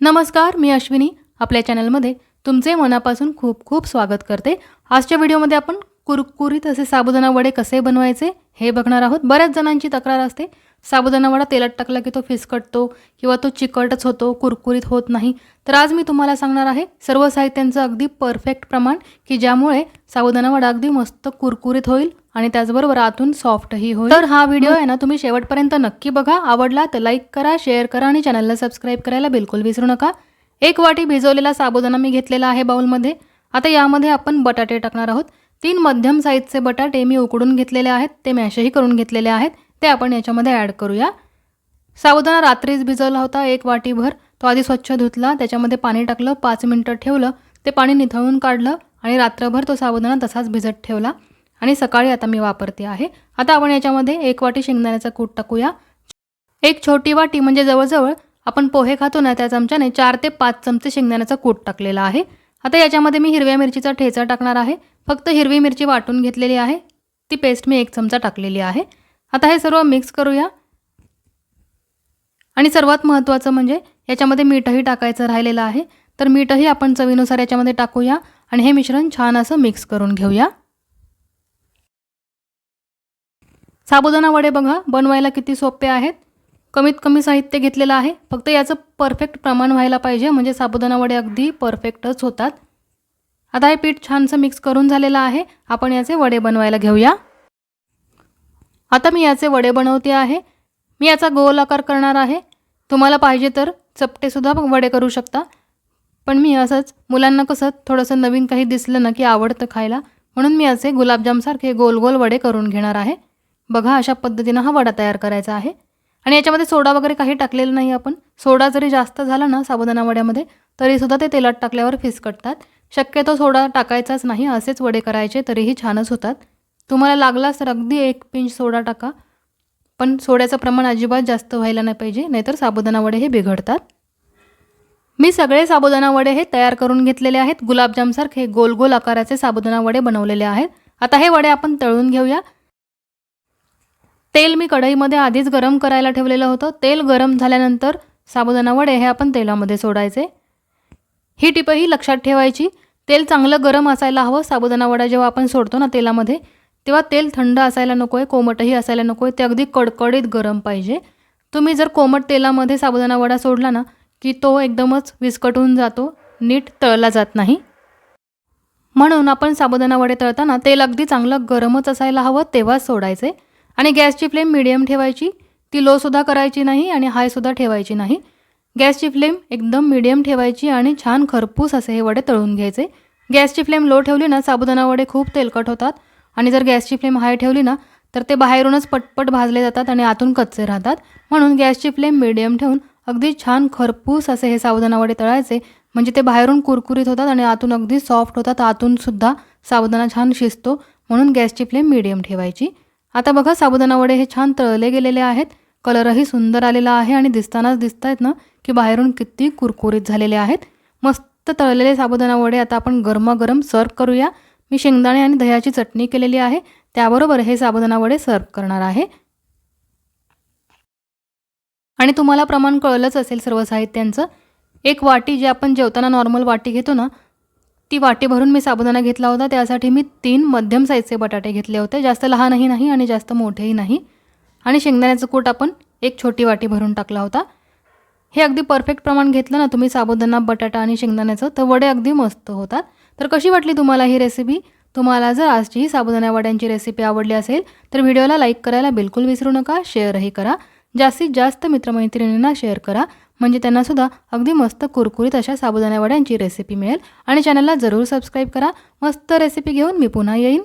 नमस्कार मी अश्विनी. आपल्या चॅनलमध्ये तुमचे मनापासून खूप खूप स्वागत करते. आजच्या व्हिडिओमध्ये आपण कुरकुरीत असे साबुदाणा वडे कसे बनवायचे हे बघणार आहोत. बऱ्याच जणांची तक्रार असते. साबुदाणा वडा तेलात टाकला की तो फिसकटतो किंवा तो चिकटच होतो कुरकुरीत होत नाही. तर आज मी तुम्हाला सांगणार आहे सर्व साहित्यांचं अगदी परफेक्ट प्रमाण की ज्यामुळे साबुदाणा वडा अगदी मस्त कुरकुरीत होईल. आणि त्याचबरोबर आतून सॉफ्टही होईल. तर हा व्हिडिओ आहे ना तुम्ही शेवटपर्यंत नक्की बघा. आवडला तर लाईक करा शेअर करा आणि चॅनलला सबस्क्राईब करायला बिलकुल विसरू नका. एक वाटी भिजवलेला साबुदाणा मी घेतलेला आहे बाउलमध्ये आता यामध्ये आपण बटाटे टाकणार आहोत. तीन मध्यम साईजचे बटाटे मी उकडून घेतलेले आहेत. ते मॅशही करून घेतलेले आहेत. ते आपण याच्यामध्ये ॲड करूया. साबुदाणा रात्रीच भिजवला होता एक वाटीभर. तो आधी स्वच्छ धुतला त्याच्यामध्ये पाणी टाकलं पाच मिनटं ठेवलं. ते पाणी निथळून काढलं आणि रात्रभर तो साबुदाणा तसाच भिजत ठेवला. आणि सकाळी आता मी वापरते आहे. आता आपण याच्यामध्ये एक वाटी शेंगदाण्याचा कूट टाकूया. एक छोटी वाटी म्हणजे जवळजवळ आपण पोहे खातो ना त्या चमच्याने चार ते पाच चमचे शेंगदाण्याचा कूट टाकलेला आहे. आता याच्यामध्ये मी हिरव्या मिरचीचा ठेचा टाकणार आहे. फक्त हिरवी मिरची वाटून घेतलेली आहे. ती पेस्ट मी एक चमचा टाकलेली आहे. आता हे सर्व मिक्स करूया. आणि सर्वात महत्त्वाचं म्हणजे याच्यामध्ये मीठही टाकायचं राहिलेलं आहे. तर मीठही आपण चवीनुसार याच्यामध्ये टाकूया आणि हे मिश्रण छान असं मिक्स करून घेऊया. साबुदाणा वडे बघा बनवायला किती सोपे आहेत. कमीत कमी साहित्य घेतलेलं आहे. फक्त याचं परफेक्ट प्रमाण व्हायला पाहिजे. म्हणजे साबुदाणा वडे अगदी परफेक्टच होतात. आता हे पीठ छानसं मिक्स करून झालेलं आहे. आपण याचे वडे बनवायला घेऊया. आता मी याचे वडे बनवते आहे. मी याचा गोल आकार करणार आहे. तुम्हाला पाहिजे तर चपटेसुद्धा वडे करू शकता. पण मी असंच मुलांना कसं थोडंसं नवीन काही दिसलं ना की आवडतं खायला म्हणून मी असे गुलाबजामसारखे गोल गोल वडे करून घेणार आहे. बघा अशा पद्धतीनं हा वडा तयार करायचा आहे. आणि याच्यामध्ये सोडा वगैरे काही टाकलेलं नाही आपण. सोडा जरी जास्त झाला ना साबुदाणा वड्यामध्ये तरीसुद्धा ते तेलात टाकल्यावर फिसकटतात. शक्यतो सोडा टाकायचाच नाही असेच वडे करायचे तरीही छानच होतात. तुम्हाला लागलाच तर अगदी एक पिंच सोडा टाका. पण सोड्याचं प्रमाण अजिबात जास्त व्हायला नाही पाहिजे नाहीतर साबुदाणा वडे हे बिघडतात. मी सगळे साबुदाणा वडे हे तयार करून घेतलेले आहेत. गुलाबजामसारखे गोल गोल आकाराचे साबुदाणा वडे बनवलेले आहेत. आता हे वडे आपण तळून घेऊया. तेल मी कढईमध्ये आधीच गरम करायला ठेवलेलं होतं. तेल गरम झाल्यानंतर साबुदाणा वडे हे आपण तेलामध्ये सोडायचे. ही टिपही लक्षात ठेवायची. तेल चांगलं गरम असायला हवं. साबुदाणा वडा जेव्हा आपण सोडतो ना तेलामध्ये तेव्हा तेल थंड असायला नको आहे कोमटही असायला नको आहे ते अगदी कडकडीत गरम पाहिजे. तुम्ही जर कोमट तेलामध्ये साबुदाणा वडा सोडला ना की तो एकदमच विस्कटून जातो नीट तळला जात नाही. म्हणून आपण साबुदाणा वडे तळताना तेल अगदी चांगलं गरमच असायला हवं तेव्हाच सोडायचे. आणि गॅसची फ्लेम मिडियम ठेवायची. ती लोसुद्धा करायची नाही आणि हायसुद्धा ठेवायची नाही. गॅसची फ्लेम एकदम मिडियम ठेवायची आणि छान खरपूस असे हे वडे तळून घ्यायचे. गॅसची फ्लेम लो ठेवली ना साबुदाणा वडे खूप तेलकट होतात. आणि जर गॅसची फ्लेम हाय ठेवली ना तर ते बाहेरूनच पटपट भाजले जातात आणि आतून कच्चे राहतात. म्हणून गॅसची फ्लेम मिडियम ठेवून अगदी छान खरपूस असे हे साबुदाणा वडे तळायचे. म्हणजे ते बाहेरून कुरकुरीत होतात आणि आतून अगदी सॉफ्ट होतात. आतूनसुद्धा साबुदाणा छान शिजतो. म्हणून गॅसची फ्लेम मिडियम ठेवायची. आता बघा साबुदाणा वडे हे छान तळले गेलेले आहेत. कलरही सुंदर आलेला आहे आणि दिसतानाच दिसत आहेत ना की बाहेरून किती कुरकुरीत झालेले आहेत. मस्त तळलेले साबुदाणा वडे आता आपण गरमागरम सर्व करूया. मी शेंगदाणे आणि दह्याची चटणी केलेली आहे. त्याबरोबर हे साबुदाणा वडे सर्व करणार आहे. आणि तुम्हाला प्रमाण कळलंच असेल सर्व साहित्यांचं. एक वाटी जे आपण जेवताना नॉर्मल वाटी घेतो ना ती वाटी भरून मी साबुदाणा घेतला होता. त्यासाठी मी तीन मध्यम साईजचे बटाटे घेतले होते. जास्त लहानही नाही आणि जास्त मोठेही नाही. आणि शेंगदाण्याचं कूट आपण एक छोटी वाटी भरून टाकला होता. हे अगदी परफेक्ट प्रमाण घेतलं ना तुम्ही साबुदाणा बटाटा आणि शेंगदाण्याचं तर वडे अगदी मस्त होतात. तर कशी वाटली तुम्हाला ही रेसिपी तुम्हाला जर आजची ही साबुदाणा वड्यांची रेसिपी आवडली असेल तर व्हिडिओला लाईक करायला बिलकुल विसरू नका शेअरही करा. जास्तीत जास्त मित्रमैत्रिणींना शेअर करा. म्हणजे त्यांनासुद्धा अगदी मस्त कुरकुरीत अशा साबुदाणा वड्यांची रेसिपी मिळेल. आणि चॅनलला जरूर सबस्क्राईब करा. मस्त रेसिपी घेऊन मी पुन्हा येईन.